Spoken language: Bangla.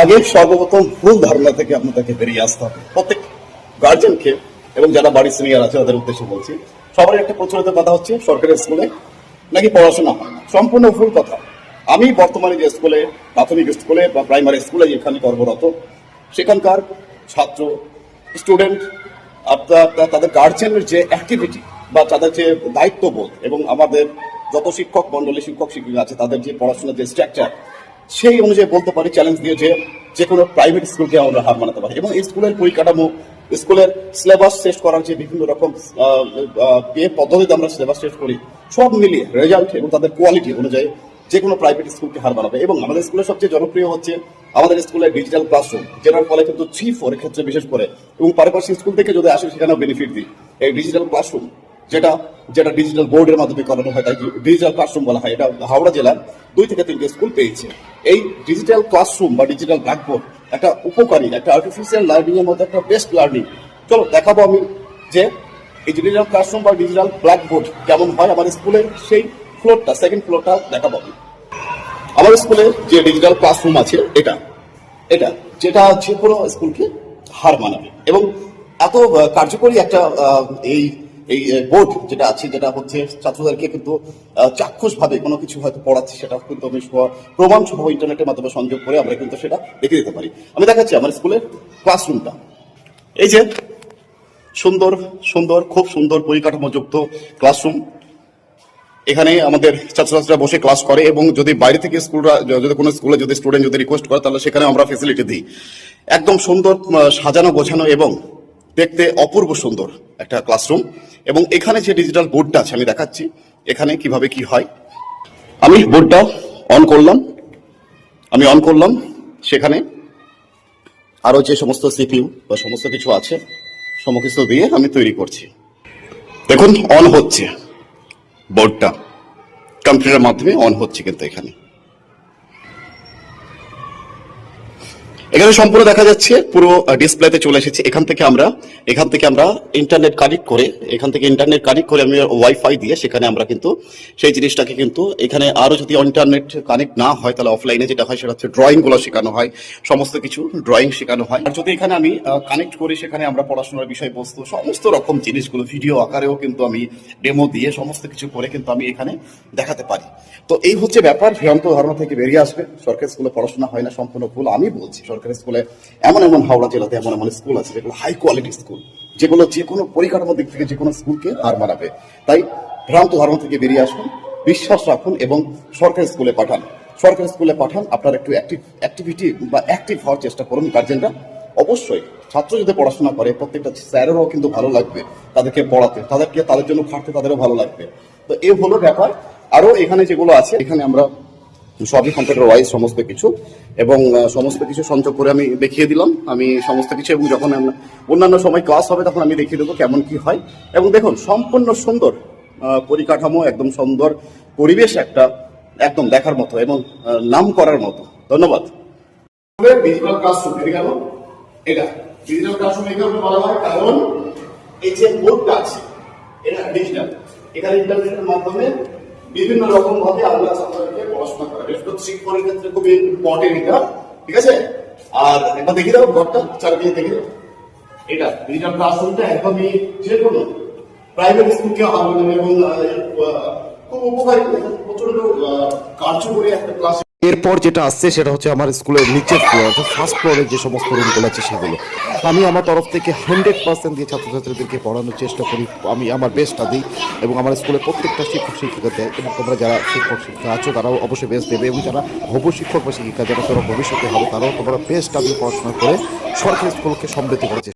আগে সর্বপ্রথম ভুল ধারণা থেকে আপনাদেরকে বেরিয়ে আসতে হবে। প্রত্যেক গার্জেনকে এবং যারা বাড়ির সিনিয়র আছে, তাদের উদ্দেশ্যে বলছি সবারই একটা প্রচলিত কথা হচ্ছে, সরকারি স্কুলে নাকি পড়াশোনা হয় না। সম্পূর্ণ ভুল কথা। আমি বর্তমানে যে স্কুলে প্রাথমিক স্কুলে বা প্রাইমারি স্কুলে যেখানে কর্মরত, সেখানকার ছাত্র স্টুডেন্ট আপনার তাদের গার্জেনের যে অ্যাক্টিভিটি বা তাদের যে দায়িত্ববোধ এবং আমাদের যত শিক্ষক মন্ডলী, শিক্ষক শিক্ষিকা আছে, তাদের যে পড়াশোনার যে স্ট্রাকচার সেই অনুযায়ী বলতে পারি চ্যালেঞ্জ দিয়ে যে যে কোনো প্রাইভেট স্কুলকে আমরা হার মানাতে পারি। এবং এই স্কুলের পরিকাঠামো স্কুলের সিলেবাস শেষ করার যে বিভিন্ন রকম পদ্ধতিতে আমরা সিলেবাস শেষ করি, সব মিলিয়ে রেজাল্ট এবং তাদের কোয়ালিটি অনুযায়ী যে কোনো প্রাইভেট স্কুলকে হার মানাবে। এবং আমাদের স্কুলের সবচেয়ে জনপ্রিয় হচ্ছে আমাদের স্কুলের ডিজিটাল ক্লাসরুম যেটার ফলে কিন্তু থ্রি ফোর ক্ষেত্রে বিশেষ করে, এবং পারিপার্শ্বিক স্কুল থেকে যদি আসে, সেখানেও বেনিফিট দিই। এই ডিজিটাল ক্লাসরুম যেটা যেটা ডিজিটাল বোর্ডের মাধ্যমে করানো হয় তাই ডিজিটাল ক্লাসরুম বলা হয়। এটা হাওড়া জেলার দুই থেকে তিনটে স্কুল পেয়েছে। এই ডিজিটাল ক্লাসরুম বা ডিজিটাল ব্ল্যাকবোর্ড একটা উপকারী, একটা আর্টিফিশিয়াল লার্নিং এর মধ্যে একটা বেস্ট লার্নিং চলো, দেখাবো আমি যে এই ডিজিটাল ক্লাসরুম বা ডিজিটাল ব্ল্যাকবোর্ড কেমন হয় আমার স্কুলের সেই ফ্লোরটা সেকেন্ড ফ্লোরটা দেখাবো আমি। আমার স্কুলে যে ডিজিটাল ক্লাসরুম আছে, এটা এটা, যেটা যে কোনো স্কুলকে হার মানাবে। এবং এত কার্যকরী একটা এই এই বোর্ড যেটা আছে, যেটা হচ্ছে ছাত্রদেরকে কিন্তু চাক্ষুষ ভাবে কোনো কিছু হয়তো পড়াচ্ছে, সেটা কিন্তু আমি প্রমাণ সহ ইন্টারনেটের মাধ্যমে সংযোগ করে আমরা কিন্তু সেটা দেখে দিতে পারি। আমি দেখাচ্ছি আমার স্কুলের ক্লাসরুমটা। এই যে, সুন্দর সুন্দর, খুব সুন্দর পরিকাঠামোযুক্ত ক্লাসরুম। এখানে আমাদের ছাত্রছাত্রীরা বসে ক্লাস করে এবং যদি বাইরে থেকে স্কুলরা, যদি কোনো স্কুলে যদি স্টুডেন্ট যদি রিকোয়েস্ট করে, তাহলে সেখানে আমরা ফেসিলিটি দিই। একদম সুন্দর সাজানো গোছানো এবং দেখতে অপূর্ব সুন্দর একটা ক্লাসরুম এবং এখানে যে ডিজিটাল বোর্ডটা আছে, আমি দেখাচ্ছি, এখানে কীভাবে কি হয়। আমি বোর্ডটা অন করলাম, আমি অন করলাম, সেখানে আরও যে সমস্ত সিপিউ বা সমস্ত কিছু আছে সমস্ত দিয়ে আমি তৈরি করছি। দেখুন অন হচ্ছে বোর্ডটা কম্পিউটারের মাধ্যমে অন হচ্ছে কিন্তু এখানে। এখানে সম্পূর্ণ দেখা যাচ্ছে, পুরো ডিসপ্লেতে চলে এসেছে। এখান থেকে আমরা, এখান থেকে আমরা ইন্টারনেট কানেক্ট করে, এখান থেকে ইন্টারনেট কানেক্ট করে আমি ওয়াইফাই দিয়ে সেখানে আমরা কিন্তু সেই জিনিসটাকে কিন্তু এখানে আরও যদি ইন্টারনেট কানেক্ট না হয়, তাহলে অফলাইনে যেটা হয় সেটা হচ্ছে ড্রয়িংগুলো শেখানো হয়, সমস্ত কিছু ড্রয়িং শেখানো হয়। আর যদি এখানে আমি কানেক্ট করি, সেখানে আমরা পড়াশোনার বিষয়বস্তু, সমস্ত রকম জিনিসগুলো ভিডিও আকারেও কিন্তু আমি ডেমো দিয়ে সমস্ত কিছু করে কিন্তু আমি এখানে দেখাতে পারি। তো এই হচ্ছে ব্যাপার, ভ্রান্ত ধারণা থেকে বেরিয়ে আসবে। সরকারি স্কুলে পড়াশোনা হয় না, সম্পূর্ণ ভুল আমি বলছি সরকারি স্কুলে এমন এমন হাওড়া জেলাতে এমন এমন স্কুল আছে যেগুলো হাই কোয়ালিটি স্কুল যেগুলো যে কোনো পরিকাঠামোর দিক থেকে যে কোনো স্কুলকে হার মানাবে। তাই ভ্রান্ত ধারণা থেকে বেরিয়ে আসুন, বিশ্বাস রাখুন এবং সরকারি স্কুলে পাঠান। সরকারি স্কুলে পাঠান, আপনার একটু অ্যাক্টিভ অ্যাক্টিভিটি বা অ্যাক্টিভ হওয়ার চেষ্টা করুন গার্জেনরা অবশ্যই ছাত্র যদি পড়াশোনা করে, প্রত্যেকটা স্যারেরও কিন্তু ভালো লাগবে, তাদেরকে পড়াতে, তাদেরকে তাদের জন্য খাটতে তাদেরও ভালো লাগবে। তো এ হলো ব্যাপার। আরও এখানে যেগুলো আছে, এখানে আমরা সবই কম্পিউটার ওয়াইজ সমস্ত কিছু এবং সমস্ত কিছু সংযোগ করে আমি দেখিয়ে দিলাম। আমি সমস্ত কিছু এবং যখন অন্যান্য সময় ক্লাস হবে তখন আমি দেখিয়ে দেবো কেমন কি হয়। এবং দেখুন, সম্পূর্ণ সুন্দর পরিকাঠামো, একদম সুন্দর পরিবেশ একটা, একদম দেখার মতো এবং নাম করার মতো। ধন্যবাদ। এখানে ইন্টারনেটের মাধ্যমে বিভিন্ন রকম ভাবে আমরা ছাত্রদেরকে পড়াশোনা করা। বিশেষ ফোরের ক্ষেত্রে খুবই ইম্পর্টেন্ট এটা, ঠিক আছে? আর একবার দেখে দাও ঘরটা চারদিকে দেখে দাও। এটা ডিজিটাল ক্লাসরুমটা একদমই যে কোনো প্রাইভেট স্কুলকে আবেদন এবং খুব উপকারী। প্রচণ্ড কার্যকরী একটা ক্লাস এরপর যেটা আসছে সেটা হচ্ছে আমার স্কুলের নিচের ফ্লোর অর্থাৎ ফার্স্ট ফ্লোরে যে সমস্ত রুমগুলো আছে সেগুলো। আমি আমার তরফ থেকে হান্ড্রেড পার্সেন্ট দিয়ে ছাত্রছাত্রীদেরকে পড়ানোর চেষ্টা করি, আমি আমার বেস্টটা দিই এবং আমার স্কুলের প্রত্যেকটা শিক্ষক, শিক্ষিকা দেয় এবং তোমরা যারা শিক্ষক, শিক্ষিকা আছো, তারাও অবশ্যই বেস্ট দেবে এবং যারা হব শিক্ষক বা শিক্ষিকা, যারা তোমরা ভবিষ্যতে হবে, তারাও তোমরা বেস্টটা দিয়ে পড়াশোনা করে সরকারি স্কুলকে সমৃদ্ধ করার